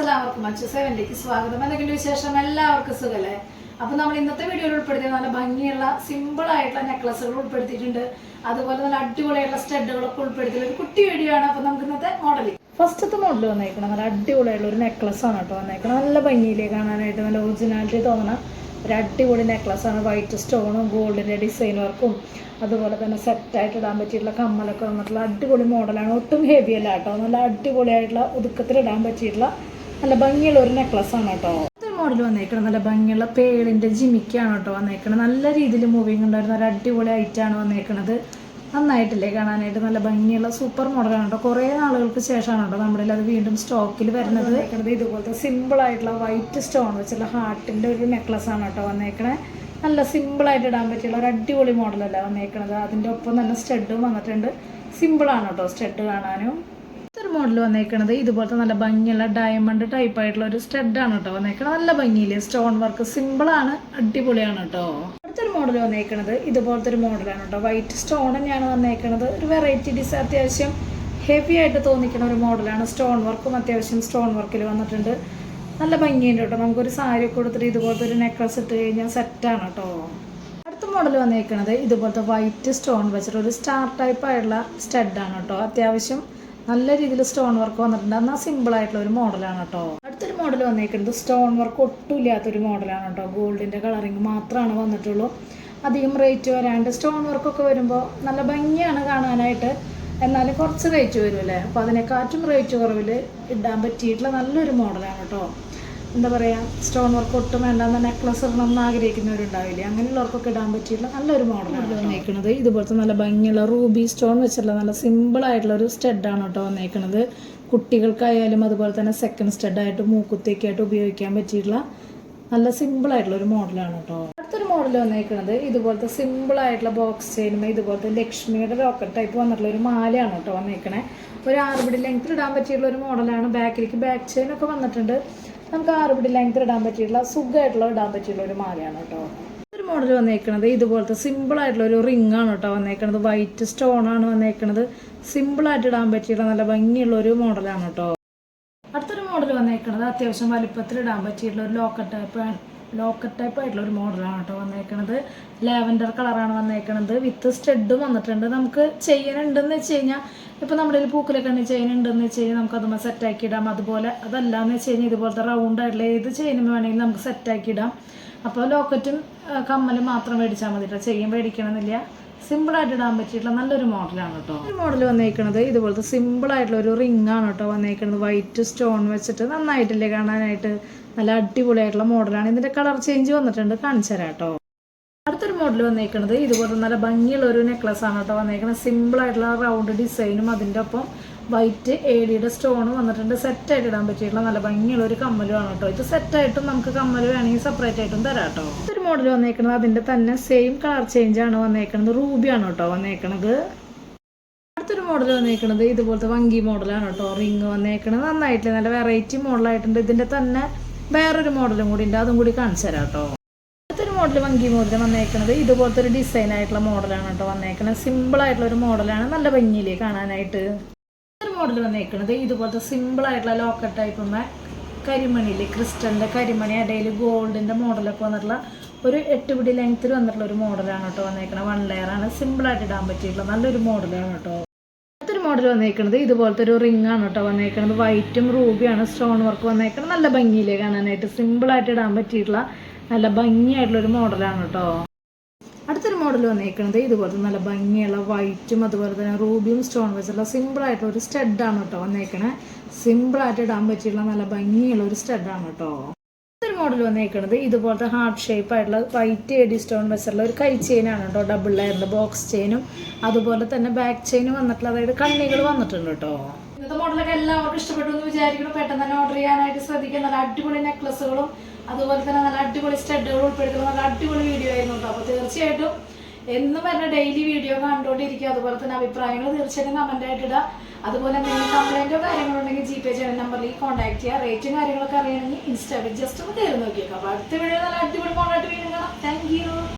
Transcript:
എല്ലാവർക്കും അച്ചു സെവന്റിക്ക് സ്വാഗതം. എന്തെങ്കിലും വിശേഷം? എല്ലാവർക്കും സുഖല്ലേ? അപ്പൊ നമ്മൾ ഇന്നത്തെ വീഡിയോയിൽ ഉൾപ്പെടുത്തിയ നല്ല ഭംഗിയുള്ള സിമ്പിൾ ആയിട്ടുള്ള നെക്ലസുകൾ ഉൾപ്പെടുത്തിയിട്ടുണ്ട്. അതുപോലെ നല്ല അടിപൊളിയായിട്ടുള്ള സ്റ്റഡുകളൊക്കെ ഉൾപ്പെടുത്തിയ ഒരു കുട്ടി വീഡിയോ ആണ്. അപ്പൊ നമുക്ക് ഇന്നത്തെ മോഡൽ ഫസ്റ്റത്തെ മോഡൽ വന്നേക്കണം. നല്ല അടിപൊളിയായിട്ടുള്ള ഒരു നെക്ലസ് ആണ് കേട്ടോ വന്നേക്കണം. നല്ല ഭംഗിയിലേ കാണാനായിട്ട് നല്ല ഒറിജിനാലിറ്റി തോന്നണം ഒരു അടിപൊളി നെക്ലസ് ആണ്. വൈറ്റ് സ്റ്റോണും ഗോൾഡിന്റെ ഡിസൈൻ വർക്കും അതുപോലെ തന്നെ സെറ്റായിട്ട് ഇടാൻ പറ്റിയിട്ടുള്ള കമ്മലൊക്കെ വന്നിട്ടുള്ള അടിപൊളി മോഡലാണ് ഒട്ടും ഹെവി അല്ല കേട്ടോ. നല്ല അടിപൊളിയായിട്ടുള്ള ഒതുക്കത്തിൽ ഇടാൻ പറ്റിയിട്ടുള്ള നല്ല ഭംഗിയുള്ള ഒരു നെക്ലസ് ആണ് കേട്ടോ. മോഡൽ വന്നേക്കണം. നല്ല ഭംഗിയുള്ള പേളിന്റെ ജിമിക്കാണ് കേട്ടോ വന്നേക്കണം. നല്ല രീതിയിൽ മൂവിങ് ഉണ്ടായിരുന്ന ഒരു അടിപൊളി ഐറ്റാണ് വന്നേക്കണത്. നന്നായിട്ടില്ലേ കാണാനായിട്ട്? നല്ല ഭംഗിയുള്ള സൂപ്പർ മോഡലാണ് കേട്ടോ. കുറേ നാളുകൾക്ക് ശേഷമാണ് കേട്ടോ നമ്മുടെ അത് വീണ്ടും സ്റ്റോക്കിൽ വരുന്നത്. വന്നേക്കണത് ഇതുപോലത്തെ സിമ്പിൾ ആയിട്ടുള്ള വൈറ്റ് സ്റ്റോൺ വെച്ചുള്ള ഹാർട്ടിന്റെ ഒരു നെക്ലസ് ആണ് കേട്ടോ വന്നേക്കണേ. നല്ല സിമ്പിളായിട്ട് ഇടാൻ പറ്റിയുള്ള ഒരു അടിപൊളി മോഡലല്ല വന്നേക്കണത്. അതിന്റെ ഒപ്പം നല്ല സ്റ്റഡും വന്നിട്ടുണ്ട്. സിമ്പിൾ ആണ് കേട്ടോ സ്റ്റഡ് കാണാനും. മോഡൽ വന്നേക്കണത്. ഇതുപോലത്തെ നല്ല ഭംഗിയുള്ള ഡയമണ്ട് ടൈപ്പ് ആയിട്ടുള്ള ഒരു സ്റ്റെഡാണ് കേട്ടോ വന്നേക്കണത്. നല്ല ഭംഗിയില്ലേ? സ്റ്റോൺ വർക്ക് സിമ്പിളാണ് അടിപൊളിയാണ് കേട്ടോ അടുത്തൊരു മോഡൽ വന്നേക്കണത് ഇതുപോലത്തെ ഒരു മോഡലാണ് കേട്ടോ വൈറ്റ് സ്റ്റോൺ തന്നെയാണ് വന്നേക്കണത്. ഒരു വെറൈറ്റി ഡിസ് അത്യാവശ്യം ഹെവി ആയിട്ട് തോന്നിക്കുന്ന ഒരു മോഡലാണ് സ്റ്റോൺ വർക്കും അത്യാവശ്യം സ്റ്റോൺ വർക്കിൽ വന്നിട്ടുണ്ട്. നല്ല ഭംഗിയുണ്ട് കേട്ടോ നമുക്കൊരു സാരി കൊടുത്തിട്ട് ഇതുപോലത്തെ ഒരു നെക്ലസ് ഇട്ട് കഴിഞ്ഞാൽ സെറ്റാണ് കേട്ടോ അടുത്ത മോഡൽ വന്നേക്കണത് ഇതുപോലത്തെ വൈറ്റ് സ്റ്റോൺ വെച്ചിട്ട് ഒരു സ്റ്റാർ ടൈപ്പ് ആയിട്ടുള്ള സ്റ്റഡാണ് കേട്ടോ അത്യാവശ്യം നല്ല രീതിയിൽ സ്റ്റോൺ വർക്ക് വന്നിട്ടുണ്ട്. എന്നാൽ സിമ്പിൾ ആയിട്ടുള്ള ഒരു മോഡലാണ് കേട്ടോ അടുത്തൊരു മോഡൽ വന്നേക്കുന്നത് സ്റ്റോൺ വർക്ക് ഒട്ടും ഇല്ലാത്തൊരു മോഡലാണ് കേട്ടോ ഗോൾഡിന്റെ കളറിങ് മാത്രമാണ് വന്നിട്ടുള്ളൂ. അധികം റേറ്റ് വരാണ്ട് സ്റ്റോൺ വർക്കൊക്കെ വരുമ്പോൾ നല്ല ഭംഗിയാണ് കാണാനായിട്ട്. എന്നാലും കുറച്ച് റേറ്റ് വരും അല്ലേ അപ്പോൾ അതിനെക്കാട്ടും റേറ്റ് കുറവിൽ ഇടാൻ പറ്റിയിട്ടുള്ള നല്ലൊരു മോഡലാണ് കേട്ടോ എന്താ പറയുക സ്റ്റോൺ വർക്ക് ഒട്ടും വേണ്ടാന്ന് നെക്ലസ് ഇടണം എന്ന് ആഗ്രഹിക്കുന്നവരുണ്ടാവില്ലേ? അങ്ങനെയുള്ളവർക്കൊക്കെ ഇടാൻ പറ്റിയിട്ടുള്ള നല്ലൊരു മോഡലാണ് വന്നേക്കുന്നത് ഇതുപോലത്തെ നല്ല ഭംഗിയുള്ള റൂബി സ്റ്റോൺ വെച്ചിട്ടുള്ള നല്ല സിമ്പിൾ ആയിട്ടുള്ള ഒരു സ്റ്റെഡാണ് കേട്ടോ വന്നേക്കുന്നത് കുട്ടികൾക്കായാലും അതുപോലെ തന്നെ സെക്കൻഡ് സ്റ്റെഡായിട്ട് മൂക്കുത്തേക്ക് ആയിട്ട് ഉപയോഗിക്കാൻ പറ്റിയിട്ടുള്ള നല്ല സിമ്പിൾ ആയിട്ടുള്ള ഒരു മോഡലാണ് കേട്ടോ. അടുത്തൊരു മോഡൽ വന്നേക്കുന്നത് ഇതുപോലത്തെ സിമ്പിൾ ആയിട്ടുള്ള ബോക്സ് ചെയ്യുന്ന ഇതുപോലത്തെ ലക്ഷ്മിയുടെ റോക്കറ്റ് ടൈപ്പ് വന്നിട്ടുള്ള ഒരു മാലയാണ് കേട്ടോ വന്നേക്കണേ. ഒരു ആറുപടി ലെങ്ത്തിൽ ഇടാൻ പറ്റിയിട്ടുള്ള ഒരു മോഡലാണ് ബാക്കിലേക്ക് ബാക്ക് ചെയിൻ ഒക്കെ വന്നിട്ടുണ്ട്. നമുക്ക് ആറുപിടി ലെങ്ത് ഇടാൻ പറ്റിയിട്ടുള്ള സുഖമായിട്ടുള്ള ഇടാൻ പറ്റിയിട്ടുള്ള ഒരു മാലയാണ് കേട്ടോ. ഒരു മോഡൽ വന്നേക്കണത്. ഇതുപോലത്തെ സിമ്പിൾ ആയിട്ടുള്ള ഒരു റിംഗ് ആണ് കേട്ടോ വന്നേക്കണത്. വൈറ്റ് സ്റ്റോൺ ആണ് വന്നേക്കണത്. സിമ്പിൾ ആയിട്ട് ഇടാൻ പറ്റിയിട്ടുള്ള നല്ല ഭംഗിയുള്ള ഒരു മോഡലാണ് കേട്ടോ. അടുത്തൊരു മോഡൽ വന്നേക്കണത് അത്യാവശ്യം വലിപ്പത്തിൽ ഇടാൻ പറ്റിയിട്ടുള്ള ഒരു ലോക്കറ്റ് ടൈപ്പ് ലോക്കറ്റ് ടൈപ്പ് ആയിട്ടുള്ള ഒരു മോഡലാണ് കേട്ടോ വന്നേക്കണത്. ലാവൻഡർ കളറാണ് വന്നേക്കണത്. വിത്ത് സ്റ്റെഡും വന്നിട്ടുണ്ട്. നമുക്ക് ചെയ്യാനുണ്ടെന്ന് വെച്ച് കഴിഞ്ഞാൽ ഇപ്പം നമ്മുടെ കയ്യിൽ പൂക്കിലൊക്കെ ഉണ്ട് ചെയിൻ ഉണ്ടെന്ന് വെച്ച് കഴിഞ്ഞാൽ നമുക്ക് അതുമ്പോൾ സെറ്റാക്കി ഇടാം. അതുപോലെ അതല്ലാന്ന് വെച്ച് കഴിഞ്ഞാൽ ഇതുപോലത്തെ റൗണ്ട് ആയിട്ടുള്ള ഏത് ചെയിനും വേണമെങ്കിലും നമുക്ക് സെറ്റാക്കി ഇടാം. അപ്പോൾ ലോക്കറ്റും കമ്മലും മാത്രം മേടിച്ചാൽ മതി കേട്ടോ ചെയിൻ മേടിക്കണമെന്നില്ല. സിമ്പിളായിട്ട് ഇടാൻ പറ്റിയിട്ടുള്ള നല്ലൊരു മോഡലാണ് കേട്ടോ ഈ മോഡൽ വന്നേക്കുന്നത് ഇതുപോലത്തെ സിമ്പിൾ ആയിട്ടുള്ള ഒരു റിംഗ് ആണ് കേട്ടോ വന്നേക്കുന്നത് വൈറ്റ് സ്റ്റോൺ വെച്ചിട്ട് നന്നായിട്ടില്ലേ കാണാനായിട്ട്. നല്ല അടിപൊളിയായിട്ടുള്ള മോഡലാണ് ഇതിന്റെ കളർ ചേഞ്ച് വന്നിട്ടുണ്ട്. കാണിച്ചു തരാം കേട്ടോ മോഡൽ വന്നേക്കുന്നത് ഇതുപോലെ നല്ല ഭംഗിയുള്ള ഒരു നെക്ലസ് ആണ് കേട്ടോ വന്നേക്കുന്നത് സിമ്പിൾ ആയിട്ടുള്ള റൗണ്ട് ഡിസൈനും അതിന്റെ ഒപ്പം വൈറ്റ് ഏടിയുടെ സ്റ്റോണും വന്നിട്ടുണ്ട്. സെറ്റായിട്ട് ഇടാൻ പറ്റിയിട്ടുള്ള നല്ല ഭംഗിയുള്ള ഒരു കമ്മലുമാണ് കേട്ടോ. ഇത് സെറ്റായിട്ടും നമുക്ക് കമ്മൽ വേണമെങ്കിൽ സെപ്പറേറ്റ് ആയിട്ടും തരാം കേട്ടോ. ഇതൊരു മോഡൽ വന്നേക്കുന്നത് അതിന്റെ തന്നെ സെയിം കളർ ചേഞ്ച് ആണ് വന്നേക്കുന്നത് റൂബിയാണ് കേട്ടോ വന്നേക്കുന്നത് അടുത്തൊരു മോഡൽ വന്നേക്കുന്നത് ഇതുപോലത്തെ വങ്കി മോഡലാണ് കേട്ടോ. റിങ് വന്നേക്കുന്നത് നന്നായിട്ട് നല്ല വെറൈറ്റി മോഡലായിട്ടുണ്ട് ഇതിന്റെ തന്നെ വേറൊരു മോഡലും കൂടി ഉണ്ട്. അതും കൂടി കാണിച്ചു തരാം കേട്ടോ. മോഡൽ വങ്കി മോതിരം വന്നേക്കുന്നത് ഇതുപോലത്തെ ഒരു ഡിസൈൻ ആയിട്ടുള്ള മോഡലാണ് കേട്ടോ വന്നേക്കുന്നത് സിമ്പിൾ ആയിട്ടുള്ള ഒരു മോഡലാണ് നല്ല ഭംഗിയിലേ കാണാനായിട്ട്? ഒരു മോഡൽ വന്നേക്കുന്നത് ഇതുപോലത്തെ സിമ്പിൾ ആയിട്ടുള്ള ലോക്കറ്റ് ടൈപ്പ് കരിമണിയിൽ ക്രിസ്റ്റലിന്റെ കരിമണി ഇടയിൽ ഗോൾഡിന്റെ മോഡലൊക്കെ വന്നിട്ടുള്ള ഒരു എട്ട് പിടി ലെങ്ത്തിൽ വന്നിട്ടുള്ള ഒരു മോഡലാണ് കേട്ടോ വന്നേക്കുന്നത് വൺ ലെയർ ആണ്. സിമ്പിൾ ആയിട്ട് ഇടാൻ പറ്റിയിട്ടുള്ള നല്ലൊരു മോഡലാണ് കേട്ടോ. അടുത്തൊരു മോഡൽ വന്നേക്കുന്നത് ഇതുപോലത്തെ ഒരു റിംഗ് ആണ് കേട്ടോ വന്നേക്കുന്നത് വൈറ്റും റൂബിയാണ് സ്റ്റോൺ വർക്ക് വന്നേക്കുന്നത് നല്ല ഭംഗിയിലേ കാണാനായിട്ട്? സിമ്പിൾ ആയിട്ട് ഇടാൻ പറ്റിയിട്ടുള്ള നല്ല ഭംഗിയായിട്ടുള്ള ഒരു മോഡലാണ് കേട്ടോ അടുത്തൊരു മോഡൽ വന്നേക്കുന്നത് ഇതുപോലത്തെ നല്ല ഭംഗിയുള്ള വൈറ്റും അതുപോലെ തന്നെ റൂബിയും സ്റ്റോൺ വെച്ചുള്ള സിമ്പിൾ ആയിട്ടുള്ള ഒരു സ്റ്റഡാണ് കേട്ടോ വന്നേക്കണേ. സിമ്പിൾ ആയിട്ട് ഇടാൻ പറ്റിയുള്ള നല്ല ഭംഗിയുള്ള ഒരു സ്റ്റഡാണ് കേട്ടോ അടുത്തൊരു മോഡൽ വന്നേക്കുന്നത് ഇതുപോലത്തെ ഹാർട്ട് ഷേപ്പ് ആയിട്ടുള്ള വൈറ്റ് എഡി സ്റ്റോൺ വെച്ചുള്ള ഒരു കൈ ചെയിനാണ് കേട്ടോ ഡബിൾ ലെയറിന്റെ ബോക്സ് ചെയിനും അതുപോലെ തന്നെ ബാക്ക് ചെയിനും വന്നിട്ടുള്ള അതായത് കണ്ണികൾ വന്നിട്ടുണ്ട് കേട്ടോ ഇന്നത്തെ മോഡലൊക്കെ എല്ലാവർക്കും ഇഷ്ടപ്പെട്ടു എന്ന് വിചാരിക്കണം പെട്ടെന്ന് തന്നെ ഓർഡർ ചെയ്യാനായിട്ട് ശ്രദ്ധിക്കുക. നല്ല അടിപൊളി നെക്ലസുകളും അതുപോലെ തന്നെ നല്ല അടിപൊളി സ്റ്റഡുകൾ ഉൾപ്പെടുത്തുന്ന നല്ല അടിപൊളി വീഡിയോ ആയിരുന്നു കേട്ടോ അപ്പോൾ തീർച്ചയായിട്ടും എന്നും വരുന്ന ഡെയിലി വീഡിയോ കണ്ടുകൊണ്ടിരിക്കുക അതുപോലെ തന്നെ അഭിപ്രായങ്ങൾ തീർച്ചയായിട്ടും കമന്റ് ആയിട്ട് ഇടുക അതുപോലെ എന്തെങ്കിലും കംപ്ലൈന്റോ കാര്യങ്ങളുണ്ടെങ്കിൽ ജി പേ ചെയ്യുന്ന നമ്പറിൽ കോൺടാക്ട് ചെയ്യുക റേറ്റും കാര്യങ്ങളൊക്കെ അറിയണമെങ്കിൽ ഇൻസ്റ്റാഗ്രാം ജസ്റ്റ് ഒന്ന് തേർന്ന് നോക്കിയേക്കാം. അപ്പോൾ അടുത്ത വീഡിയോ നല്ല അടിപൊളി കോൺടാക്ട് വീണ്ടും കാണാം. Thank you